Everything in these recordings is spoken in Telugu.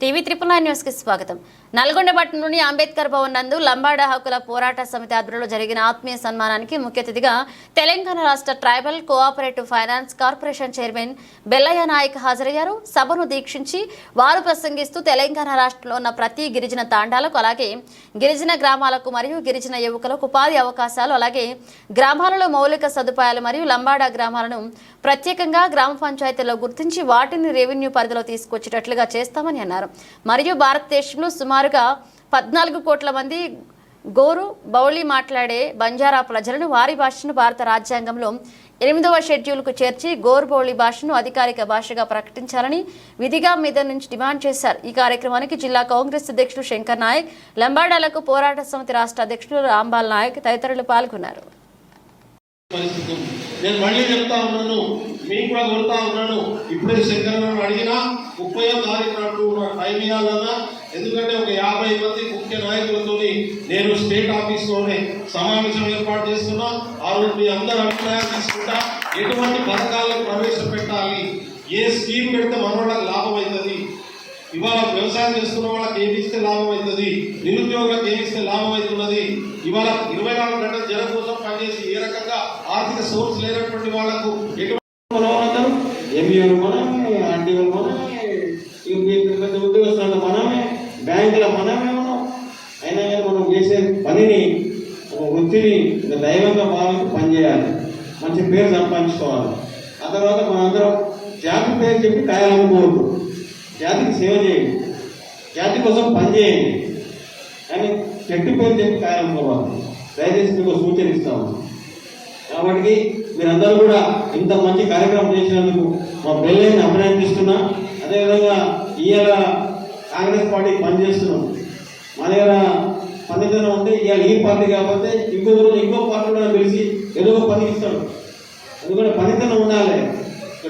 టీవీ త్రిపుల్ నైన్ న్యూస్కి స్వాగతం. నల్గొండ పట్టణంలోని అంబేద్కర్ భవన్ నందు లంబాడ హక్కుల పోరాట సమితి ఆధ్వర్యంలో జరిగిన ఆత్మీయ సన్మానానికి ముఖ్య అతిథిగా తెలంగాణ రాష్ట్ర tribal cooperative finance corporation chairman Bellaiah Naik హాజరయ్యారు. సభను దీక్షించి వారు ప్రసంగిస్తూ తెలంగాణ రాష్ట్రంలో ఉన్న ప్రతి గిరిజన తాండాలకు అలాగే గిరిజన గ్రామాలకు మరియు గిరిజన యువకులకు ఉపాధి అవకాశాలు అలాగే గ్రామాలలో మౌలిక సదుపాయాలు మరియు లంబాడ గ్రామాలను ప్రత్యేకంగా గ్రామ పంచాయతీలో గుర్తించి వాటిని రెవెన్యూ పరిధిలో తీసుకొచ్చేటట్లుగా చేస్తామని అన్నారు. మరియు భారతదేశంలో సుమారుగా పద్నాలుగు కోట్ల మంది గోరు బౌళి మాట్లాడే బంజారా ప్రజలను వారి భాషను భారత రాజ్యాంగంలో ఎనిమిదవ షెడ్యూల్కు చేర్చి గోరు బౌళి భాషను అధికారిక భాషగా ప్రకటించాలని విధిగా మీద నుంచి డిమాండ్ చేశారు. ఈ కార్యక్రమానికి జిల్లా కాంగ్రెస్ అధ్యక్షుడు శంకర్ నాయక్ లంబాడాలకు పోరాట సమితి రాష్ట్ర అధ్యక్షుడు రాంబాల్ నాయక్ తదితరులు పాల్గొన్నారు. నేను మళ్ళీ చెప్తా ఉన్నాను. మీకు కూడా కొడతా ఉన్నాను. ఇప్పుడే శంకరను అడిగినా ముప్పై తారీఖు నాడు టైం ఇవ్వాలన్నా ఎందుకంటే ఒక యాభై మంది ముఖ్య నాయకులతో నేను స్టేట్ ఆఫీస్లోనే సమావేశం ఏర్పాటు చేస్తున్నా. ఆ రోజు మీ అందరి అభిప్రాయాలు తీసుకుంటా. ఎటువంటి పథకాలను ప్రవేశపెట్టాలి? ఏ స్కీమ్ పెడితే మన వాళ్ళకి లాభం అవుతుంది ఇవాళ వ్యవసాయం చేస్తున్న వాళ్ళకి ఏమి ఇస్తే లాభం అవుతుంది నిరుద్యోగులకు ఏమి ఇస్తే లాభం అవుతున్నది ఇవాళ ఇరవై నాలుగు గంటల జనం కోసం పనిచేసి ఏ రకంగా ఆర్థిక సోర్స్ లేనటువంటి వాళ్ళకు ఎటువంటి పనిని ఒక వృత్తిని ఒక దైవంగా భావించి పనిచేయాలి. మంచి పేరు సంపాదించుకోవాలి. ఆ తర్వాత మనందరం జాతి పేరు చెప్పి కాయాలనుకోవద్దు జాతికి సేవ చేయండి. జాతి కోసం పనిచేయండి కానీ చెట్టు పేరు చెప్పి కాయలు దయచేసి మీకు ఒక సూచన ఇస్తాము. కాబట్టి మీరందరూ కూడా ఇంత మంచి కార్యక్రమం చేసినందుకు మా బెల్లని అభినందిస్తున్నా. అదేవిధంగా ఇవాళ కాంగ్రెస్ పార్టీ పనిచేస్తున్నాం. మన దగ్గర పనితనం ఉంటే ఇవాళ ఈ పార్టీ కాకపోతే ఇంకో రోజు ఇంకో పార్టీ కూడా పిలిచి ఏదో పని ఇస్తాడు. ఎందుకంటే పనితనం ఉండాలి.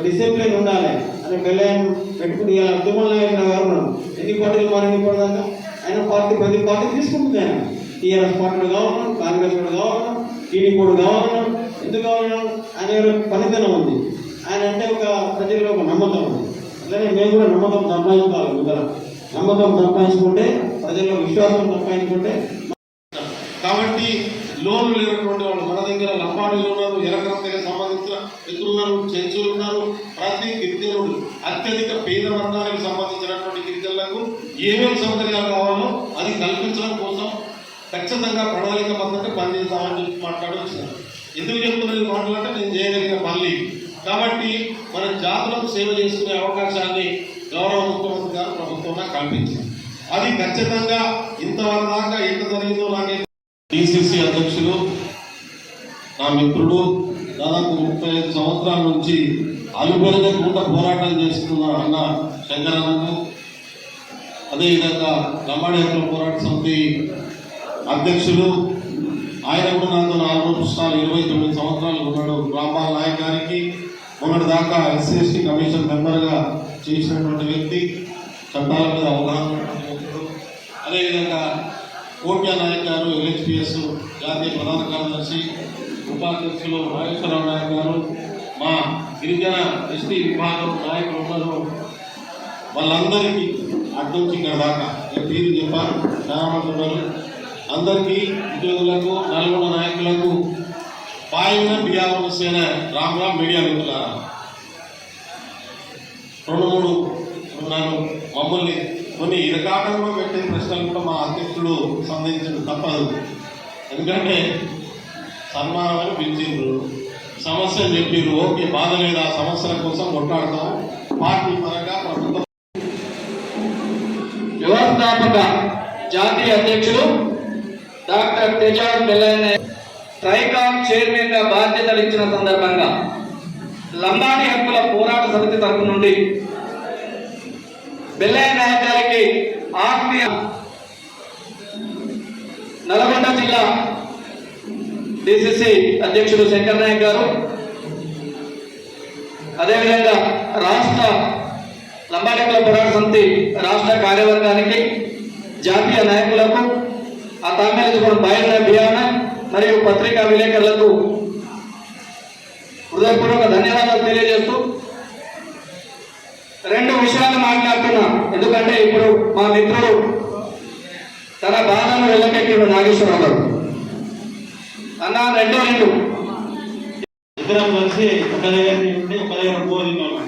డిసిప్లిన్ ఉండాలి. అని బెల్లం పెట్టుకుని ఇవాళ తుమ్మల గారు ఎన్ని పార్టీలు మారింది ఇప్పటిదాకా ఆయన పార్టీ ప్రతి పార్టీ తీసుకుంటుంది ఆయన. టీఆర్ఎస్ పార్టీ కావాలన్నాం కాంగ్రెస్ కూడా కావాలన్నాం టీడీ కూడా కావాలన్నాం ఎందుకు కావాలన్నాం? ఆయన పనితనం ఉంది. ఆయన అంటే ఒక ప్రజల్లో ఒక నమ్మకం ఉంది. అట్లనే మేము కూడా నమ్మకం సంపాదించుకోవాలి ముందర నమ్మకం సంపాదించుకుంటే ప్రజల్లో విశ్వాసం సంపాదించుకుంటే కాబట్టి లోన్లు లేనటువంటి వాళ్ళు మన దగ్గర లంబాడీలు ఉన్నారు ఎలకరం దగ్గర సంబంధించిన వ్యక్తులు ఉన్నారు చెంచులు ఉన్నారు. ప్రతి గిరిజనుడు అత్యధిక పేద వర్గానికి సంబంధించినటువంటి గిరిజనులకు ఏమేమి సౌకర్యాలు కావాలో అది కల్పించడం కోసం ఖచ్చితంగా ప్రణాళిక పద్ధతి పనిచేస్తామని చెప్పి మాట్లాడొచ్చాను ఎందుకు చెప్తున్నది మాటలంటే నేను చేయగలిగిన పనులు కాబట్టి మన జాతులకు సేవ చేసుకునే అవకాశాన్ని గౌరవ ముఖ్యమంత్రి గారు ప్రభుత్వంగా కల్పించింది అది ఖచ్చితంగా ఇంతవరకు దాకా ఎంత జరిగిందో నాకే డిసిసి అధ్యక్షులు నా మిత్రుడు దాదాపు ముప్పై ఐదు సంవత్సరాల నుంచి అలుపెరగకుండా పోరాటాలు చేస్తున్న అన్న శంకరన్నకు అదేవిధంగా లంబాడి హక్కుల పోరాట సమితి అధ్యక్షులు ఆయన కూడా నాతో నాలుగు సంవత్సరాలు ఇరవై తొమ్మిది సంవత్సరాలు ఉన్నాడు. రాంబాల్ నాయక్ గారికి మొన్నటి దాకా ఎస్సీ కమిషన్ మెంబర్గా చేసినటువంటి వ్యక్తి చట్టాల మీద అవగాహన అదేవిధంగా కోట్యా నాయక్ గారు ఎల్హెచ్పిఎస్ జాతీయ ప్రధాన కార్యదర్శి ఉపాధ్యక్షులు నాగేశ్వరరావు నాయక్ గారు మా గిరిజన ఎస్టీ విభాగం నాయకులు ఉన్నారు. వాళ్ళందరికీ అడ్డొచ్చి ఇక్కడ దాకా. నేను తీరు చెప్పాను. చాలామంది ఉన్నారు. అందరికీ ఉద్యోగులకు నల్గొండ నాయకులకు పాయన బియ్యాల సేన రామ్ రామ్ మీడియా మిత్రులారా. రెండు మూడు ఉన్నాను మమ్మల్ని కొన్ని ఇరకాటంలో పెట్టిన ప్రశ్నలు కూడా మా అధ్యక్షుడు సంధించడం తప్పదు. ఎందుకంటే సన్మానం పిలిచిండ్రు. సమస్యలు చెప్పిండ్రు ఓకే బాధ లేదు ఆ సమస్యల కోసం కొట్లాడతాం. పార్టీ పరంగా ప్రభుత్వం వ్యవస్థాపక జాతీయ అధ్యక్షులు డాక్టర్ తేజాద్ మెల్లయ్య ట్రైకామ్ చైర్మన్గా బాధ్యతలు ఇచ్చిన సందర్భంగా లంబాడి హక్కుల పోరాట సమితి తరపు నుండి బెల్లయ్య నాయక్ ఆత్మీయ నల్గొండ జిల్లా డిసిసి అధ్యక్షుడు శంకర్ నాయక్ గారు. అదేవిధంగా రాష్ట్ర లంబాడెక్కల పోరాట సమితి రాష్ట్ర కార్యవర్గానికి జాతీయ నాయకులకు ఆ తామేలు బయట బియాన మరియు పత్రికా విలేకరులకు హృదయపూర్వక ధన్యవాదాలు తెలియజేస్తూ రెండు విషయాలు మాట్లాడుతున్నా. ఎందుకంటే ఇప్పుడు మా మిత్రుడు తన బాధను వెళ్ళకెక్కిడు నాగేశ్వరరావు. గారు అన్న రెండే రెండు. ఇద్దరం కలిసి ఒక దగ్గర ఉండి ఒక దగ్గర భోజనం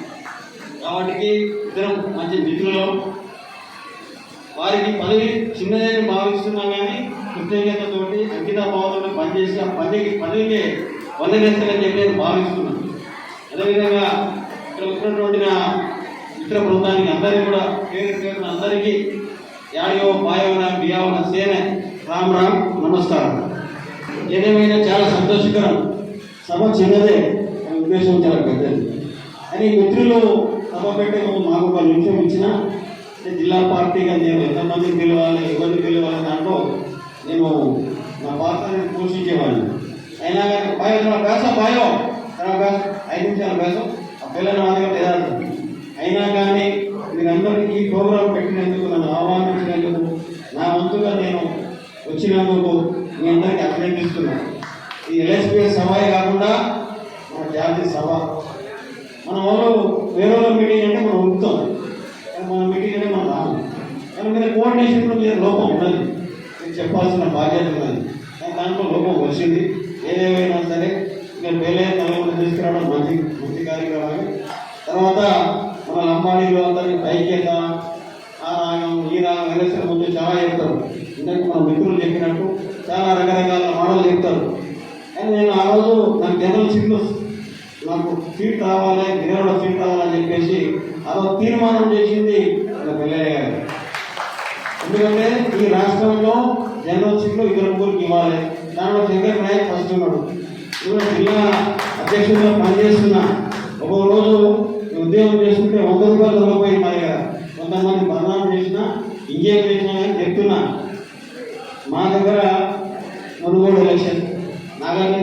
కాబట్టి ఇద్దరం మంచి మిత్రులు. వారికి పదవి చిన్నదని భావిస్తున్నాం కానీ కృతజ్ఞతతోటి అంకిత భావంతో పనిచేసి ఆ పనికి పదవికి వందనేస్తానని చెప్పి నేను భావిస్తున్నాను. అదేవిధంగా ఇక్కడ ఉన్నటువంటి నా మిత్ర బృందానికి అందరికీ కూడా పేరు పేరున అందరికీ యాడియో పాయోన బియావన సేన రామ్ రామ్ నమస్కారం. ఏదేమైనా చాలా సంతోషకరం. సభ చిన్నదే ఉద్దేశం చాలా పెద్దది. అని మిత్రులు సభ పెట్టే ముందు మాకు ఒక నిమిషం ఇచ్చిన జిల్లా పార్టీగా నేను ఎంతమందిని పిలవాలి ఎవరిని పిలవాలి దాంట్లో నేను నా పాత్రని పోషించేవాడిని. అయినా కానీ బాయో తన వేసం తన ఐదు నిమిషాల వేసం ఆ పిల్లల మాదిరిగా లేదా అయినా కానీ మీరందరికీ ఈ ప్రోగ్రాం పెట్టినందుకు నన్ను ఆహ్వానించినందుకు నా వంతుగా నేను వచ్చినందుకు మీ అందరికీ అభినందిస్తున్నాను. ఈ ఎల్ఎస్పీ సభ కాకుండా మన జాతీయ సభ. మన వాళ్ళు వేరే వాళ్ళ మీటింగ్ అంటే మనం ఉంటుతాం మన మీటింగ్ అంటే మనం రాము. కానీ కోఆర్డినేషన్లో మీద లోపం ఉన్నది. మీకు చెప్పాల్సిన బాధ్యత ఉన్నది. దాంట్లో లోపం వచ్చింది. ఏదేమైనా సరే నేను వేలే తలములు తీసుకురావడం మంచి మంచి కార్యక్రమం తర్వాత మన లంబాడీలో అందరి ఐక్యత ఆ రాగం ఈ రాగం ఎలక్షన్ ముందు చాలా చెప్తారు ఇందాక మన మిత్రులు చెప్పినట్టు చాలా వాళ్ళు చెప్తారు. కానీ నేను ఆ రోజు నాకు జనరల్ సిగ్నల్స్ నాకు సీట్ రావాలి గిరిలో సీట్ రావాలని చెప్పేసి ఆ రోజు తీర్మానం చేసింది మన పిల్లయ్య గారు. ఎందుకంటే ఈ రాష్ట్రంలో జనరల్ సీట్లు ఇద్దరు ముగ్గురికి ఇవ్వాలి. దానిలో శంకర్ నాయక్ ఫస్ట్ ఉన్నాడు. ఇప్పుడు జిల్లా అధ్యక్షుడిగా పనిచేస్తున్నా ఒక రోజు ఉద్యోగం చేస్తుంటే వంద రూపాయలు దొరకపోయింది మా దగ్గర. కొంతమంది బదనాలు చేసినా ఇంకేం చేసినా కానీ చెప్తున్నా. మా దగ్గర కొనుగోలు ఎలక్షన్ నాగార్జున